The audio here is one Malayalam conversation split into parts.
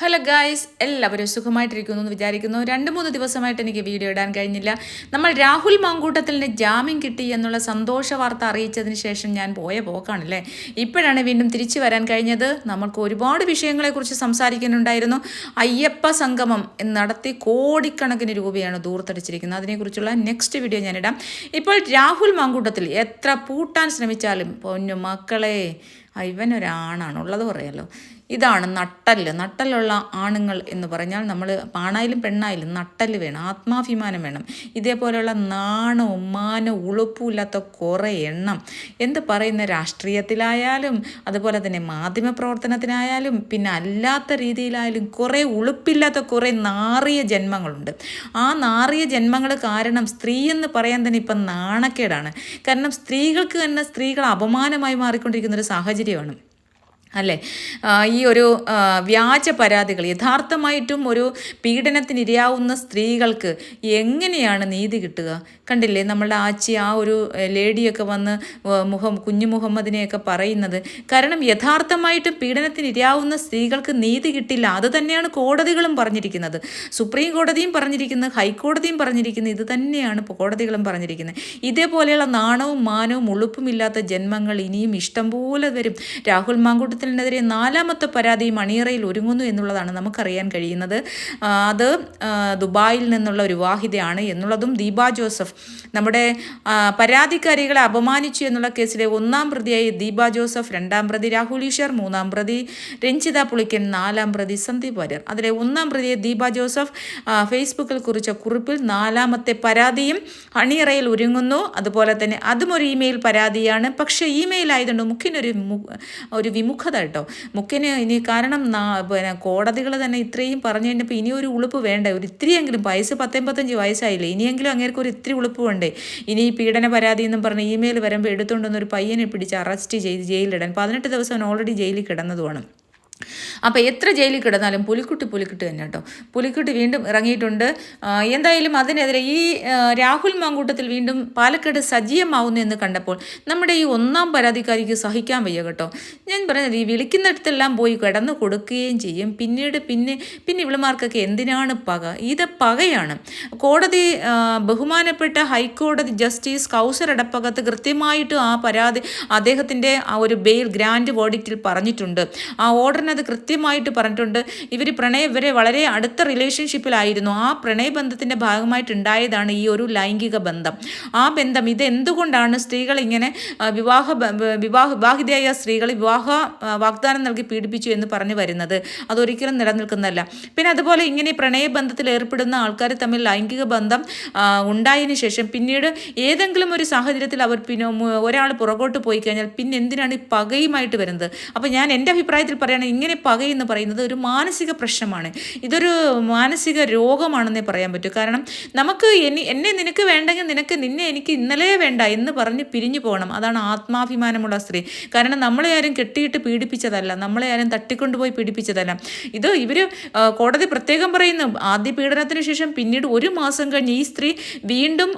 ഹലോ ഗായ്സ് എല്ലാവരും സുഖമായിട്ടിരിക്കുന്നു എന്ന് വിചാരിക്കുന്നു. രണ്ട് മൂന്ന് ദിവസമായിട്ട് എനിക്ക് വീഡിയോ ഇടാൻ കഴിഞ്ഞില്ല. നമ്മൾ രാഹുൽ മാങ്കൂട്ടത്തിന് ജാമ്യം കിട്ടി എന്നുള്ള സന്തോഷ വാർത്ത അറിയിച്ചതിന് ശേഷം ഞാൻ പോയ പോക്കാണല്ലേ? ഇപ്പോഴാണ് വീണ്ടും തിരിച്ചു വരാൻ കഴിഞ്ഞത്. നമ്മൾക്ക് ഒരുപാട് വിഷയങ്ങളെക്കുറിച്ച് സംസാരിക്കാനുണ്ടായിരുന്നു. അയ്യപ്പ സംഗമം നടത്തി കോടിക്കണക്കിന് രൂപയാണ് ദൂർത്തടിച്ചിരിക്കുന്നത്. അതിനെക്കുറിച്ചുള്ള നെക്സ്റ്റ് വീഡിയോ ഞാനിടാം. ഇപ്പോൾ രാഹുൽ മാങ്കൂട്ടത്തിൽ എത്ര പൂട്ടാൻ ശ്രമിച്ചാലും പൊന്നു മക്കളെ ഇവനൊരാണാണ് ഉള്ളത് പറയാലോ ഇതാണ് നട്ടൽ. നട്ടലുള്ള ആണുങ്ങൾ എന്ന് പറഞ്ഞാൽ നമ്മൾ ആണായാലും പെണ്ണായാലും നട്ടൽ വേണം ആത്മാഭിമാനം വേണം. ഇതേപോലെയുള്ള നാണവും മാനവും ഉളുപ്പുമില്ലാത്ത കുറേ എണ്ണം. എന്ത് പറയുന്ന രാഷ്ട്രീയത്തിലായാലും അതുപോലെ തന്നെ മാധ്യമ പ്രവർത്തനത്തിനായാലും പിന്നെ അല്ലാത്ത രീതിയിലായാലും കുറേ ഉളുപ്പില്ലാത്ത കുറേ നാറിയ ജന്മങ്ങളുണ്ട്. ആ നാറിയ ജന്മങ്ങൾ കാരണം സ്ത്രീ എന്ന് പറയാൻ തന്നെ ഇപ്പം നാണക്കേടാണ്. കാരണം സ്ത്രീകൾക്ക് തന്നെ സ്ത്രീകൾ അപമാനമായി മാറിക്കൊണ്ടിരിക്കുന്ന ഒരു സാഹചര്യമാണ്. അല്ലേ? ഈ ഒരു വ്യാജ പരാതികൾ യഥാർത്ഥമായിട്ടും ഒരു പീഡനത്തിനിരയാവുന്ന സ്ത്രീകൾക്ക് എങ്ങനെയാണ് നീതി കിട്ടുക? കണ്ടില്ലേ നമ്മളുടെ ആച്ചി ആ ഒരു ലേഡിയൊക്കെ വന്ന് മുഹം കുഞ്ഞു മുഹമ്മദിനെയൊക്കെ പറയുന്നത്. കാരണം യഥാർത്ഥമായിട്ടും പീഡനത്തിനിരയാവുന്ന സ്ത്രീകൾക്ക് നീതി കിട്ടില്ല. അത് തന്നെയാണ് കോടതികളും പറഞ്ഞിരിക്കുന്നത്. സുപ്രീം കോടതിയും പറഞ്ഞിരിക്കുന്നത് ഹൈക്കോടതിയും പറഞ്ഞിരിക്കുന്നത് ഇത് തന്നെയാണ് കോടതികളും പറഞ്ഞിരിക്കുന്നത്. ഇതേപോലെയുള്ള നാണവും മാനവും ഉളുപ്പുമില്ലാത്ത ജന്മങ്ങൾ ഇനിയും ഇഷ്ടംപോലെ വരും. രാഹുൽ മാങ്കൂട്ടത്തിനെതിരെ നാലാമത്തെ പരാതി മണിയറയിൽ ഒരുങ്ങുന്നു എന്നുള്ളതാണ് നമുക്കറിയാൻ കഴിയുന്നത്. അത് ദുബായിൽ നിന്നുള്ള ഒരു വിവാഹിതയാണ് എന്നുള്ളതും ദീപ ജോസഫ് നമ്മുടെ പരാതിക്കാരികളെ അപമാനിച്ചു എന്നുള്ള കേസിലെ ഒന്നാം പ്രതിയായി ദീപ ജോസഫ് രണ്ടാം പ്രതി രാഹുൽ ഈശ്വർ മൂന്നാം പ്രതി രഞ്ജിത പുളിക്കൻ നാലാം പ്രതി സന്ദീപ് വാര്യർ. അതിലെ ഒന്നാം പ്രതിയെ ദീപ ജോസഫ് ഫേസ്ബുക്കിൽ കുറിച്ച കുറിപ്പിൽ നാലാമത്തെ പരാതിയും അണിയറയിൽ ഒരുങ്ങുന്നു. അതുപോലെ തന്നെ അതും ഒരു ഇമെയിൽ പരാതിയാണ്. പക്ഷേ ഇമെയിൽ ആയതുകൊണ്ട് മുഖ്യനൊരു ഒരു ഒരു വിമുഖത കേട്ടോ മുക്കിന് ഇനി കാരണം പിന്നെ കോടതികൾ തന്നെ ഇത്രയും പറഞ്ഞു കഴിഞ്ഞപ്പോൾ ഇനി ഒരു ഉളുപ്പ് വേണ്ട? ഒരു ഇത്തിരിയെങ്കിലും വയസ്സ് പത്തൊമ്പത്തഞ്ച് വയസ്സായില്ലേ? ഇനിയെങ്കിലും അങ്ങേർക്ക് ഒരു ഇത്തിരി ഉളുപ്പ് വേണ്ടേ? ഇനി ഈ പീഡന പരാതി എന്നും പറഞ്ഞ് ഇമെയിൽ വരുമ്പോൾ എടുത്തുകൊണ്ടുവന്ന് ഒരു പയ്യനെ പിടിച്ച് അറസ്റ്റ് ചെയ്ത് ജയിലിലിടാൻ. പതിനെട്ട് ദിവസം ഓൾറെഡി ജയിലിൽ കിടന്നതുമാണ്. അപ്പോൾ എത്ര ജയിലിൽ കിടന്നാലും പുലിക്കുട്ടി പുലിക്കുട്ടി തന്നെ കേട്ടോ. പുലിക്കുട്ടി വീണ്ടും ഇറങ്ങിയിട്ടുണ്ട്. എന്തായാലും അതിനെതിരെ ഈ രാഹുൽ മാങ്കൂട്ടത്തിൽ വീണ്ടും പാലക്കാട് സജീവമാവുന്നു എന്ന് കണ്ടപ്പോൾ നമ്മുടെ ഈ ഒന്നാം പരാതിക്കാരിക്ക് സഹിക്കാൻ വയ്യ കേട്ടോ. ഞാൻ പറഞ്ഞത് ഈ വിളിക്കുന്നിടത്തെല്ലാം പോയി കിടന്നു കൊടുക്കുകയും ചെയ്യും. പിന്നീട് പിന്നെ പിന്നെ ഇവളുമാർക്കൊക്കെ എന്തിനാണ് പക? ഇത് പകയാണ്. കോടതി ബഹുമാനപ്പെട്ട ഹൈക്കോടതി ജസ്റ്റിസ് കൗസർ എടപ്പകത്ത് കൃത്യമായിട്ട് ആ പരാതി അദ്ദേഹത്തിന്റെ ആ ഒരു ബെയിൽ ഗ്രാൻഡ് വേർഡിക്റ്റിൽ പറഞ്ഞിട്ടുണ്ട്. ആ ഓർഡറിനത് കൃത്യമായിട്ട് പറഞ്ഞിട്ടുണ്ട്. ഇവർ പ്രണയ ഇവരെ വളരെ അടുത്ത റിലേഷൻഷിപ്പിലായിരുന്നു ആ പ്രണയബന്ധത്തിന്റെ ഭാഗമായിട്ടുണ്ടായതാണ് ഈ ഒരു ലൈംഗിക ബന്ധം. ആ ബന്ധം ഇത് എന്തുകൊണ്ടാണ് സ്ത്രീകൾ ഇങ്ങനെ വിവാഹ വിവാഹ വിവാഹിതയായ സ്ത്രീകൾ വിവാഹ വാഗ്ദാനം നൽകി പീഡിപ്പിച്ചു എന്ന് പറഞ്ഞു വരുന്നത്. അതൊരിക്കലും നിലനിൽക്കുന്നതല്ല. പിന്നെ അതുപോലെ ഇങ്ങനെ പ്രണയബന്ധത്തിൽ ഏർപ്പെടുന്ന ആൾക്കാർ തമ്മിൽ ലൈംഗിക ബന്ധം ഉണ്ടായതിനു ശേഷം പിന്നീട് ഏതെങ്കിലും ഒരു സാഹചര്യത്തിൽ അവർ പിന്നെ ഒരാൾ പുറകോട്ട് പോയി കഴിഞ്ഞാൽ പിന്നെ എന്തിനാണ് ഈ പകയുമായിട്ട് വരുന്നത്? അപ്പോൾ ഞാൻ എന്റെ അഭിപ്രായത്തിൽ പറയുകയാണെങ്കിൽ ഇങ്ങനെ പകയെന്ന് പറയുന്നത് ഒരു മാനസിക പ്രശ്നമാണ്. ഇതൊരു മാനസിക രോഗമാണെന്നേ പറയാൻ പറ്റൂ. കാരണം നമുക്ക് എനി എന്നെ നിനക്ക് വേണ്ടെങ്കിൽ നിനക്ക് നിന്നെ എനിക്ക് ഇന്നലെ വേണ്ട എന്ന് പറഞ്ഞ് പിരിഞ്ഞു പോകണം. അതാണ് ആത്മാഭിമാനമുള്ള സ്ത്രീ. കാരണം നമ്മളെ ആരും കെട്ടിയിട്ട് പീഡിപ്പിച്ചതല്ല. നമ്മളെ ആരും തട്ടിക്കൊണ്ടുപോയി പീഡിപ്പിച്ചതല്ല. ഇത് ഇവർ കോടതി പ്രത്യേകം പറയുന്നു. ആദ്യ പീഡനത്തിന് ശേഷം പിന്നീട് ഒരു മാസം കഴിഞ്ഞ് ഈ സ്ത്രീ വീണ്ടും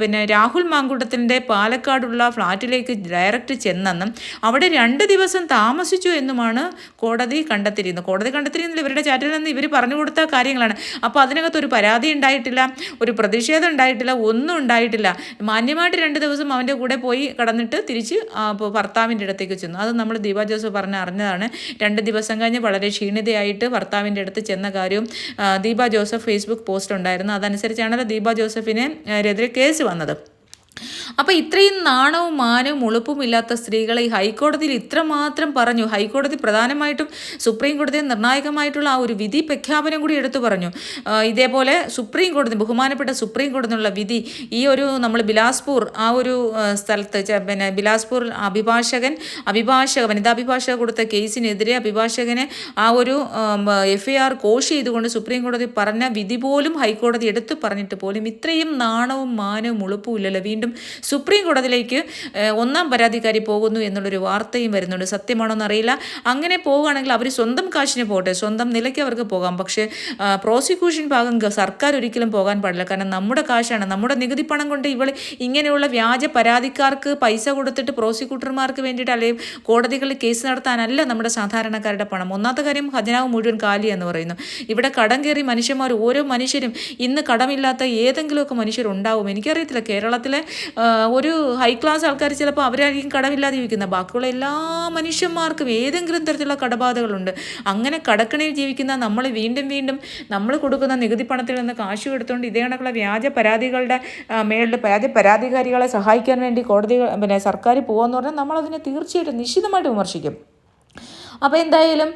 പിന്നെ രാഹുൽ മാങ്കുട്ടത്തിന്റെ പാലക്കാടുള്ള ഫ്ലാറ്റിലേക്ക് ഡയറക്റ്റ് ചെന്നെന്നും അവിടെ രണ്ട് ദിവസം താമസിച്ചു എന്നുമാണ് കോടതി കണ്ടെത്തിയിരുന്നു. കോടതി കണ്ടെത്തിയിരുന്നില്ല. ഇവരുടെ ചാറ്റിൽ നിന്ന് ഇവർ പറഞ്ഞു കൊടുത്ത കാര്യങ്ങളാണ്. അപ്പോൾ അതിനകത്ത് ഒരു പരാതി ഉണ്ടായിട്ടില്ല ഒരു പ്രതിഷേധം ഉണ്ടായിട്ടില്ല ഒന്നും ഉണ്ടായിട്ടില്ല. മാന്യമായിട്ട് രണ്ട് ദിവസം അവന്റെ കൂടെ പോയി കടന്നിട്ട് തിരിച്ച് ഭർത്താവിന്റെ അടുത്തേക്ക് ചെന്നു. അത് നമ്മൾ ദീപ ജോസഫ് പറഞ്ഞ് അറിഞ്ഞതാണ്. രണ്ട് ദിവസം കഴിഞ്ഞ് വളരെ ക്ഷീണിതയായിട്ട് ഭർത്താവിന്റെ അടുത്ത് ചെന്ന കാര്യവും ദീപ ജോസഫ് ഫേസ്ബുക്ക് പോസ്റ്റ് ഉണ്ടായിരുന്നു. അതനുസരിച്ചാണല്ലോ ദീപ ജോസഫിനെതിരെ കേസ് വന്നത്. അപ്പോൾ ഇത്രയും നാണവും മാനവും ഉളുപ്പും ഇല്ലാത്ത സ്ത്രീകളെ ഹൈക്കോടതിയിൽ ഇത്രമാത്രം പറഞ്ഞു. ഹൈക്കോടതി പ്രധാനമായിട്ടും സുപ്രീം കോടതി നിർണായകമായിട്ടുള്ള ആ ഒരു വിധി പ്രഖ്യാപനം കൂടി എടുത്തു പറഞ്ഞു. ഇതേപോലെ സുപ്രീം കോടതി ബഹുമാനപ്പെട്ട സുപ്രീം കോടതിയുള്ള വിധി ഈ ഒരു നമ്മൾ ബിലാസ്പൂർ ആ ഒരു സ്ഥലത്ത് പിന്നെ ബിലാസ്പൂർ അഭിഭാഷകൻ അഭിഭാഷക വനിതാ അഭിഭാഷക കൊടുത്ത കേസിനെതിരെ അഭിഭാഷകനെ ആ ഒരു എഫ് ഐ ആർ കോഷ് ചെയ്തുകൊണ്ട് സുപ്രീം കോടതി പറഞ്ഞ വിധി പോലും ഹൈക്കോടതി എടുത്തു പറഞ്ഞിട്ട് പോലും ഇത്രയും നാണവും മാനവും ഉളുപ്പും ഇല്ലല്ലോ. വീണ്ടും വീണ്ടും സുപ്രീം കോടതിയിലേക്ക് ഒന്നാം പരാതിക്കാരി പോകുന്നു എന്നുള്ളൊരു വാർത്തയും വരുന്നുണ്ട്. സത്യമാണോ എന്നറിയില്ല അങ്ങനെ പോവുകയാണെങ്കിൽ അവർ സ്വന്തം കാശിന് പോട്ടെ സ്വന്തം നിലയ്ക്ക് അവർക്ക് പോകാം. പക്ഷേ പ്രോസിക്യൂഷൻ ഭാഗം സർക്കാർ ഒരിക്കലും പോകാൻ പാടില്ല. കാരണം നമ്മുടെ കാശാണ്. നമ്മുടെ നികുതി പണം കൊണ്ട് ഇവൾ ഇങ്ങനെയുള്ള വ്യാജ പരാതിക്കാർക്ക് പൈസ കൊടുത്തിട്ട് പ്രോസിക്യൂട്ടർമാർക്ക് വേണ്ടിയിട്ട് അല്ലെങ്കിൽ കോടതികളിൽ കേസ് നടത്താനല്ല നമ്മുടെ സാധാരണക്കാരുടെ പണം. ഒന്നാമത്തെ കാര്യം ഖജനാവ് മുഴുവൻ കാലി എന്ന് പറയുന്നു. ഇവിടെ കടം കയറി മനുഷ്യന്മാർ ഓരോ മനുഷ്യരും ഇന്ന് കടമില്ലാത്ത ഏതെങ്കിലുമൊക്കെ മനുഷ്യരുണ്ടാവും. എനിക്കറിയത്തില്ല കേരളത്തിലെ ഒരു ഹൈ ക്ലാസ് ആൾക്കാർ ചിലപ്പോൾ അവരായിരിക്കും കടമില്ലാതെ ജീവിക്കുന്നത് ബാക്കിയുള്ള എല്ലാ മനുഷ്യന്മാർക്കും ഏതെങ്കിലും തരത്തിലുള്ള കടബാധകളുണ്ട്. അങ്ങനെ കടക്കണയിൽ ജീവിക്കുന്ന നമ്മൾ വീണ്ടും വീണ്ടും നമ്മൾ കൊടുക്കുന്ന നികുതി പണത്തിൽ നിന്ന് കാശ് എടുത്തുകൊണ്ട് ഇതേ കണക്കുള്ള വ്യാജ പരാതികളുടെ മേളിൽ വ്യാജ പരാതികാരികളെ സഹായിക്കാൻ വേണ്ടി കോടതികൾ പിന്നെ സർക്കാർ പോകുമെന്ന് പറഞ്ഞാൽ നമ്മളതിനെ തീർച്ചയായിട്ടും നിശ്ചിതമായിട്ട് വിമർശിക്കും. അപ്പോൾ എന്തായാലും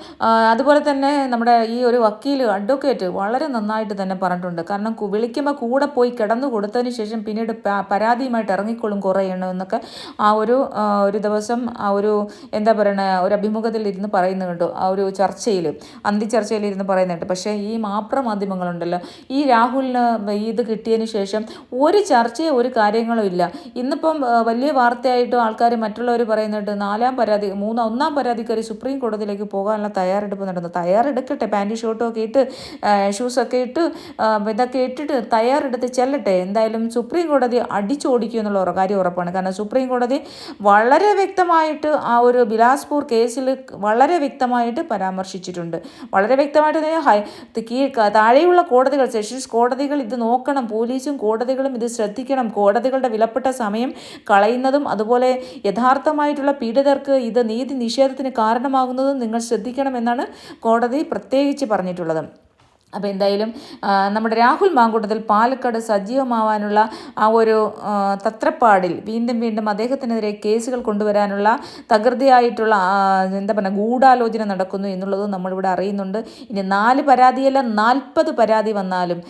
അതുപോലെ തന്നെ നമ്മുടെ ഈ ഒരു വക്കീൽ അഡ്വക്കേറ്റ് വളരെ നന്നായിട്ട് തന്നെ പറഞ്ഞിട്ടുണ്ട്. കാരണം വിളിക്കുമ്പോൾ കൂടെ പോയി കിടന്നു കൊടുത്തതിന് ശേഷം പിന്നീട് പരാതിയുമായിട്ട് ഇറങ്ങിക്കൊള്ളും കുറേ എണ്ണം എന്നൊക്കെ ആ ഒരു ഒരു ദിവസം ആ ഒരു എന്താ പറയണ ഒരു അഭിമുഖത്തിൽ ഇരുന്ന് പറയുന്നത് കണ്ടു ആ ഒരു ചർച്ചയിൽ അന്തിച്ചർച്ചയിൽ ഇരുന്ന് പറയുന്നുണ്ട് പക്ഷേ ഈ മാപ്ര മാധ്യമങ്ങളുണ്ടല്ലോ ഈ രാഹുലിന് ഇത് കിട്ടിയതിന് ശേഷം ഒരു ചർച്ചയോ ഒരു കാര്യങ്ങളും ഇല്ല. ഇന്നിപ്പം വലിയ വാർത്തയായിട്ടും ആൾക്കാർ മറ്റുള്ളവർ പറയുന്നുണ്ട് നാലാം പരാതി മൂന്നാം ഒന്നാം പരാതിക്കാരി സുപ്രീം കോടതിയിലേക്ക് പോകാനുള്ള തയ്യാറെടുപ്പ് നടന്നു തയ്യാറെടുക്കട്ടെ പാന്റ് ഷോർട്ടും ഒക്കെ ഇട്ട് ഷൂസൊക്കെ ഇട്ട് ഇതൊക്കെ ഇട്ടിട്ട് തയ്യാറെടുത്ത് ചെല്ലട്ടെ. എന്തായാലും സുപ്രീം കോടതി അടിച്ചോടിക്കും എന്നുള്ള കാര്യം ഉറപ്പാണ്. കാരണം സുപ്രീം കോടതി വളരെ വ്യക്തമായിട്ട് ആ ഒരു ബിലാസ്പൂർ കേസിൽ വളരെ വ്യക്തമായിട്ട് പരാമർശിച്ചിട്ടുണ്ട്. വളരെ വ്യക്തമായിട്ട് ഹൈ താഴെയുള്ള കോടതികൾ സെഷൻസ് കോടതികൾ ഇത് നോക്കണം പോലീസും കോടതികളും ഇത് ശ്രദ്ധിക്കണം. കോടതികളുടെ വിലപ്പെട്ട സമയം കളയുന്നതും അതുപോലെ യഥാർത്ഥമായിട്ടുള്ള പീഡിതർക്ക് ഇത് നീതി നിഷേധത്തിന് കാരണമാകുന്നതും നിങ്ങൾ ശ്രദ്ധിക്കണമെന്നാണ് കോടതി പ്രത്യേകിച്ച് പറഞ്ഞിട്ടുള്ളത്. അപ്പോൾ എന്തായാലും നമ്മുടെ രാഹുൽ മാങ്കൂട്ടത്തിൽ പാലക്കാട് സജീവമാവാനുള്ള ആ ഒരു തത്രപ്പാടിൽ വീണ്ടും വീണ്ടും അദ്ദേഹത്തിനെതിരെ കേസുകൾ കൊണ്ടുവരാനുള്ള തകൃതിയായിട്ടുള്ള എന്താ പറയുക ഗൂഢാലോചന നടക്കുന്നു എന്നുള്ളത് നമ്മളിവിടെ അറിയുന്നുണ്ട്. ഇനി നാല് പരാതിയല്ല നാൽപ്പത് പരാതി വന്നാലും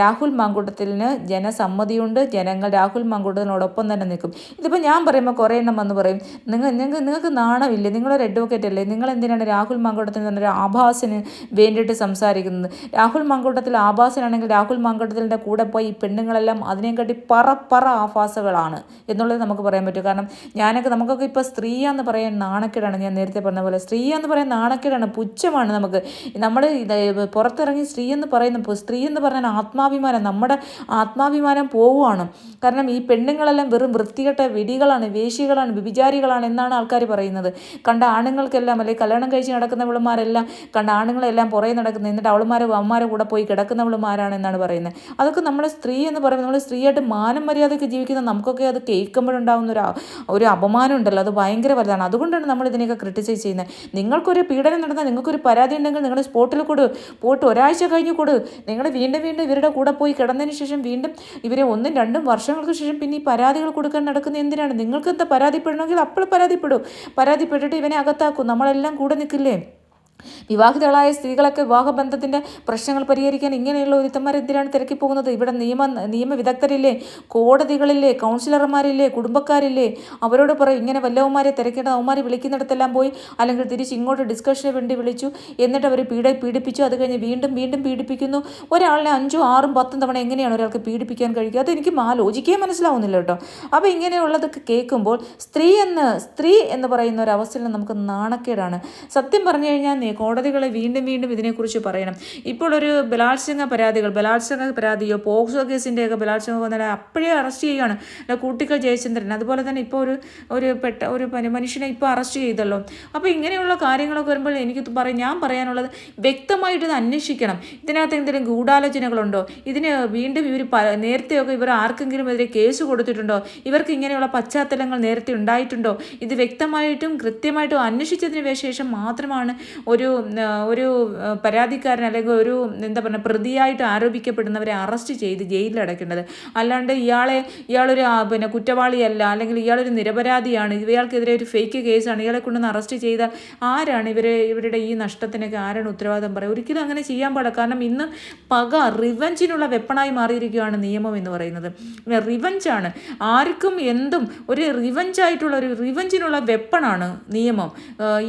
രാഹുൽ മാങ്കൂട്ടത്തിന് ജനസമ്മതിയുണ്ട്. ജനങ്ങൾ രാഹുൽ മാങ്കൂട്ടത്തിനോടൊപ്പം തന്നെ നിൽക്കും. ഇതിപ്പോൾ ഞാൻ പറയുമ്പോൾ കുറേ എണ്ണം വന്ന് പറയും നിങ്ങൾ നിങ്ങൾക്ക് നിങ്ങൾക്ക് നാണമില്ലേ? നിങ്ങളൊരു അഡ്വക്കേറ്റ് അല്ലേ? നിങ്ങൾ എന്തിനാണ് രാഹുൽ മാങ്കൂട്ടത്തിന് ഒരു ആഭാസിന് വേണ്ടിയിട്ട് സംസാരിക്കുന്നത്? രാഹുൽ മാങ്കൂട്ടത്തിൽ ആഭാസനാണെങ്കിൽ രാഹുൽ മാങ്കൂട്ടത്തിന്റെ കൂടെ പോയി ഈ പെണ്ണുങ്ങളെല്ലാം അതിനെക്കാട്ടി പറ പറ ആഭാസകളാണ് എന്നുള്ളത് നമുക്ക് പറയാൻ പറ്റും. കാരണം ഞാനൊക്കെ നമുക്കൊക്കെ ഇപ്പോൾ സ്ത്രീയാന്ന് പറയാൻ നാണക്കേടാണ്. ഞാൻ നേരത്തെ പറഞ്ഞ പോലെ സ്ത്രീയാന്ന് പറയാൻ നാണക്കേടാണ്. പുച്ഛമാണ് നമുക്ക്. നമ്മൾ പുറത്തിറങ്ങി സ്ത്രീ എന്ന് പറയുന്ന സ്ത്രീ എന്ന് പറഞ്ഞാൽ ആത്മാഭിമാനം. നമ്മുടെ ആത്മാഭിമാനം പോവുകയാണ്. കാരണം ഈ പെണ്ണുങ്ങളെല്ലാം വെറും വൃത്തികെട്ട വിടികളാണ് വേശികളാണ് വിഭിചാരികളാണ് എന്നാണ് ആൾക്കാർ പറയുന്നത്. കണ്ട ആണുങ്ങൾക്കെല്ലാം അല്ലെങ്കിൽ കല്യാണം കഴിച്ച് നടക്കുന്ന വിളമാരെല്ലാം കണ്ട ആണുങ്ങളെല്ലാം പുറകെ നടക്കുന്നത് എന്നിട്ട് അവളുമാരെ അമ്മമാരെ കൂടെ പോയി കിടക്കുന്നവളുമാരാണെന്നാണ് പറയുന്നത്. അതൊക്കെ നമ്മളെ സ്ത്രീ എന്ന് പറയുമ്പോൾ നമ്മൾ സ്ത്രീയായിട്ട് മാനം മര്യാദയ്ക്ക് ജീവിക്കുന്ന നമുക്കൊക്കെ അത് കേൾക്കുമ്പോഴുണ്ടാകുന്ന ഒരു ഒരു അപമാനം ഉണ്ടല്ലോ അത് ഭയങ്കര വലുതാണ്. അതുകൊണ്ടാണ് നമ്മൾ ഇതിനെയൊക്കെ ക്രിട്ടിസൈസ് ചെയ്യുന്നത്. നിങ്ങൾക്കൊരു പീഡനം നടന്നാൽ നിങ്ങൾക്കൊരു പരാതി ഉണ്ടെങ്കിൽ നിങ്ങൾ സ്പോട്ടിൽ കൊടു പോയിട്ട് ഒരാഴ്ച കഴിഞ്ഞ് കൊടു. നിങ്ങൾ വീണ്ടും വീണ്ടും ഇവരുടെ കൂടെ പോയി കിടന്നതിന് ശേഷം വീണ്ടും ഇവരെ ഒന്നും രണ്ടും വർഷങ്ങൾക്ക് ശേഷം പിന്നെ ഈ പരാതികൾ കൊടുക്കാൻ നടക്കുന്നത് എന്തിനാണ്? നിങ്ങൾക്ക് എന്താ പരാതിപ്പെടണമെങ്കിൽ അപ്പോൾ പരാതിപ്പെടും. പരാതിപ്പെട്ടിട്ട് ഇവനെ അകത്താക്കും. നമ്മളെല്ലാം കൂടെ നിൽക്കില്ലേ? വിവാഹിതകളായ സ്ത്രീകളൊക്കെ വിവാഹ വിവാഹബന്ധത്തിന്റെ പ്രശ്നങ്ങൾ പരിഹരിക്കാൻ ഇങ്ങനെയുള്ള ഒരുത്തന്മാർ എന്തിനാണ് തിരക്കി പോകുന്നത്? ഇവിടെ നിയമ നിയമവിദഗ്ധരില്ലേ കോടതികളില്ലേ കൗൺസിലർമാരില്ലേ കുടുംബക്കാരില്ലേ അവരോട് പറയും ഇങ്ങനെ വല്ലവന്മാരെ തിരക്കേണ്ട അവന്മാരെ വിളിക്കുന്നിടത്തെല്ലാം പോയി അല്ലെങ്കിൽ തിരിച്ച് ഇങ്ങോട്ട് ഡിസ്കഷന് വേണ്ടി വിളിച്ചു എന്നിട്ട് അവർ പീഡ പീഡിപ്പിച്ചു അത് കഴിഞ്ഞ് വീണ്ടും വീണ്ടും പീഡിപ്പിക്കുന്നു. ഒരാളിനെ അഞ്ചും ആറും പത്തും തവണ എങ്ങനെയാണ് ഒരാൾക്ക് പീഡിപ്പിക്കാൻ കഴിയുക? അതെനിക്ക് ആ ലോജിക്കേ മനസ്സിലാവുന്നില്ല കേട്ടോ. അപ്പോൾ ഇങ്ങനെയുള്ളതൊക്കെ കേൾക്കുമ്പോൾ സ്ത്രീ എന്ന് സ്ത്രീ എന്ന് പറയുന്ന ഒരു അവസ്ഥയിൽ നമുക്ക് നാണക്കേടാണ്. സത്യം പറഞ്ഞു കഴിഞ്ഞാൽ കോടതികളെ വീണ്ടും വീണ്ടും ഇതിനെക്കുറിച്ച് പറയണം. ഇപ്പോൾ ഒരു ബലാത്സംഗ പരാതികൾ ബലാത്സംഗ പരാതിയോ പോക്സോ കേസിന്റെയൊക്കെ ബലാത്സംഗം വന്നാൽ അപ്പോഴേ അറസ്റ്റ് ചെയ്യുകയാണ്. കൂട്ടിക്കൽ ജയചന്ദ്രൻ. അതുപോലെ തന്നെ ഇപ്പോൾ ഒരു ഒരു പെട്ട ഒരു മനുഷ്യനെ ഇപ്പോൾ അറസ്റ്റ് ചെയ്തല്ലോ. അപ്പോൾ ഇങ്ങനെയുള്ള കാര്യങ്ങളൊക്കെ വരുമ്പോൾ എനിക്ക് പറയും ഞാൻ പറയാനുള്ളത് വ്യക്തമായിട്ട് അന്വേഷിക്കണം. ഇതിനകത്ത് എന്തെങ്കിലും ഗൂഢാലോചനകളുണ്ടോ? ഇതിന് വീണ്ടും ഇവർ നേരത്തെയൊക്കെ ഇവർ ആർക്കെങ്കിലും എതിരെ കേസ് കൊടുത്തിട്ടുണ്ടോ? ഇവർക്ക് ഇങ്ങനെയുള്ള പശ്ചാത്തലങ്ങൾ നേരത്തെ ഉണ്ടായിട്ടുണ്ടോ? ഇത് വ്യക്തമായിട്ടും കൃത്യമായിട്ടും അന്വേഷിച്ചതിന് ശേഷം മാത്രമാണ് ഒരു ഒരു പരാതിക്കാരൻ അല്ലെങ്കിൽ ഒരു എന്താ പറയുക പ്രതിയായിട്ട് ആരോപിക്കപ്പെടുന്നവരെ അറസ്റ്റ് ചെയ്ത് ജയിലിൽ അടയ്ക്കേണ്ടത്. അല്ലാണ്ട് ഇയാളെ ഇയാളൊരു പിന്നെ കുറ്റവാളിയല്ല അല്ലെങ്കിൽ ഇയാളൊരു നിരപരാധിയാണ് ഇയാൾക്കെതിരെ ഒരു ഫേക്ക് കേസാണ് ഇയാളെ കൊണ്ടുവന്ന് അറസ്റ്റ് ചെയ്താൽ ആരാണ് ഇവരെ ഇവരുടെ ഈ നഷ്ടത്തിനൊക്കെ ആരാണ് ഉത്തരവാദിത്തം പറയുക? ഒരിക്കലും അങ്ങനെ ചെയ്യാൻ പാടില്ല. കാരണം ഇന്ന് പക റിവഞ്ചിനുള്ള വെപ്പണായി മാറിയിരിക്കുകയാണ് നിയമം എന്ന് പറയുന്നത്. റിവഞ്ചാണ് ആർക്കും എന്തും ഒരു റിവഞ്ചായിട്ടുള്ള ഒരു റിവഞ്ചിനുള്ള വെപ്പണാണ് നിയമം.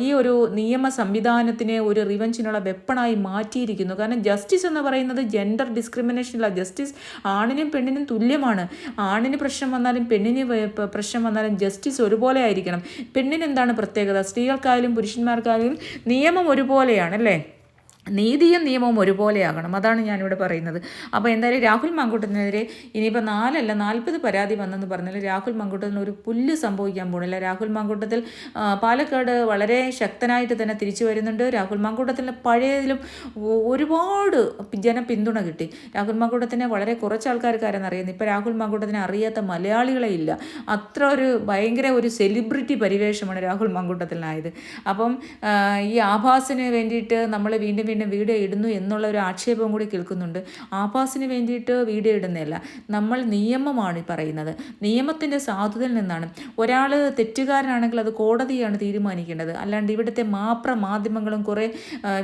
ഈ ഒരു നിയമ സംവിധാനത്തിൽ പീഡനത്തിനെ ഒരു റിവഞ്ചിനുള്ള വെപ്പണായി മാറ്റിയിരിക്കുന്നു. കാരണം ജസ്റ്റിസ് എന്ന് പറയുന്നത് ജെൻഡർ ഡിസ്ക്രിമിനേഷനില്ല ജസ്റ്റിസ് ആണിനും പെണ്ണിനും തുല്യമാണ്. ആണിന് പ്രശ്നം വന്നാലും പെണ്ണിന് പ്രശ്നം വന്നാലും ജസ്റ്റിസ് ഒരുപോലെ ആയിരിക്കണം. പെണ്ണിന് എന്താണ് പ്രത്യേകത? സ്ത്രീകൾക്കായാലും പുരുഷന്മാർക്കായാലും നിയമം ഒരുപോലെയാണ് അല്ലേ? നീതിയും നിയമവും ഒരുപോലെയാകണം. അതാണ് ഞാനിവിടെ പറയുന്നത്. അപ്പോൾ എന്തായാലും രാഹുൽ മാങ്കൂട്ടത്തിനെതിരെ ഇനിയിപ്പോൾ നാലല്ല നാൽപ്പത് പരാതി വന്നെന്ന് പറഞ്ഞാൽ രാഹുൽ മാങ്കൂട്ടത്തിന് ഒരു പുല്ല് സംഭവിക്കാൻ പോണില്ല. രാഹുൽ മാങ്കൂട്ടത്തിൽ പാലക്കാട് വളരെ ശക്തനായിട്ട് തന്നെ തിരിച്ചു വരുന്നുണ്ട്. രാഹുൽ മങ്കുട്ടത്തിന് പഴയതിലും ഒരുപാട് ജന പിന്തുണ കിട്ടി. രാഹുൽ മാങ്കൂട്ടത്തിനെ വളരെ കുറച്ച് ആൾക്കാർക്കാരെന്ന് അറിയുന്നത് ഇപ്പോൾ രാഹുൽ മാങ്കൂട്ടത്തിനെ അറിയാത്ത മലയാളികളെ ഇല്ല. അത്ര ഒരു ഭയങ്കര ഒരു സെലിബ്രിറ്റി പരിവേഷമാണ് രാഹുൽ മങ്കുട്ടത്തിനായത്. അപ്പം ഈ ആഭാസിന് വേണ്ടിയിട്ട് നമ്മൾ വീണ്ടും വീണ്ടും വീഡിയോ ഇടുന്നു എന്നുള്ള ഒരു ആക്ഷേപം കൂടി കേൾക്കുന്നുണ്ട്. ആഭാസിന് വേണ്ടിയിട്ട് വീഡിയോ ഇടുന്നതല്ല നമ്മൾ നിയമമാണ് പറയുന്നത്. നിയമത്തിന്റെ സാധുതയിൽ നിന്നാണ്. ഒരാൾ തെറ്റുകാരനാണെങ്കിൽ അത് കോടതിയാണ് തീരുമാനിക്കേണ്ടത്. അല്ലാണ്ട് ഇവിടുത്തെ മാപ്ര മാധ്യമങ്ങളും കുറേ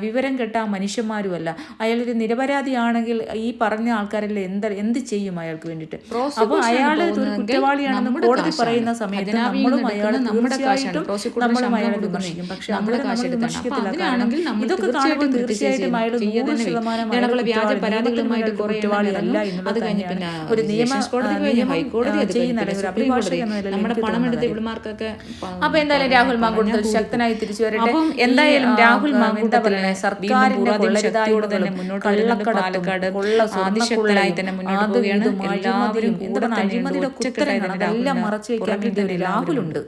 വിവരം കെട്ട മനുഷ്യന്മാരുമല്ല. അയാളൊരു നിരപരാധിയാണെങ്കിൽ ഈ പറഞ്ഞ ആൾക്കാരെല്ലാം എന്ത് എന്ത് ചെയ്യും അയാൾക്ക് വേണ്ടിയിട്ട്? അപ്പോൾ അയാൾ ഒരു കുറ്റവാളിയാണെന്ന് കോടതി പറയുന്ന സമയത്ത് നമ്മളും അയാൾ തീർച്ചയായിട്ടും നമ്മളും അയാളെ വിമർശിക്കും. പക്ഷെ നമ്മുടെ നമ്മൾ വിമർശിക്കത്തില്ല. കാരണം ഇതൊക്കെ കാണുമ്പോൾ തീർച്ചയായിട്ടും അയാൾ നൂറ് ശതമാനം തന്നെയാണ്. ഒരു നിയമ നമ്മുടെ പണമെടുത്ത. ഇവിടുമാർക്കൊക്കെ അപ്പൊ എന്തായാലും രാഹുൽ മാങ്കൂട്ടത്തിൽ ശക്തനായി തിരിച്ചു വരട്ടെ. എന്തായാലും രാഹുൽ മാങ്കൂട്ടത്തിൽ സർക്കാരിന്റെ തന്നെ മുന്നോട്ട് കള്ളക്കടത്തും, പാലക്കാട് ആദിശക്തനായി തന്നെ മുന്നോട്ട് പോവുകയാണ്. എല്ലാവരും കൂടെ. അഴിമതിയുടെ മറച്ചു വെക്കാൻ വേണ്ടി രാഹുലുണ്ട്.